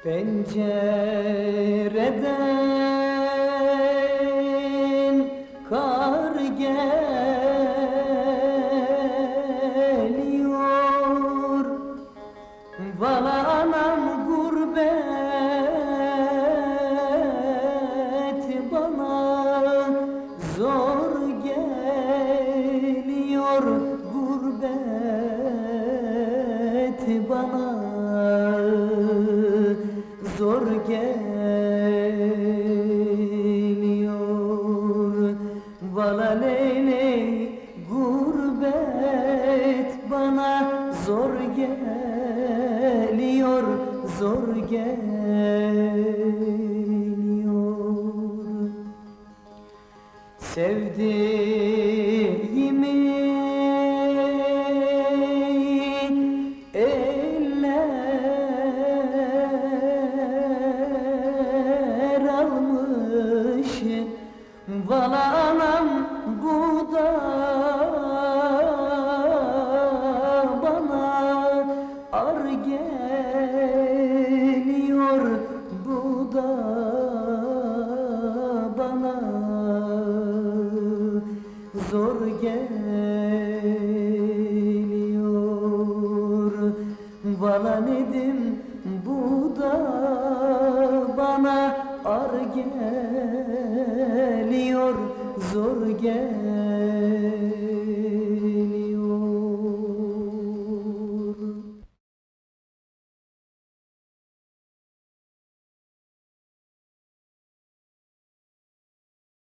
Pencereden kar geliyor. Vala anam gurbet bana zor geliyor. Gurbet bana geliyor. Vala leyley gurbet bana zor geliyor zor geliyor. Sevdiğimi Anam bu da bana ar geliyor. Bu da bana zor geliyor. Vala nedim bu da bana ar zor gel.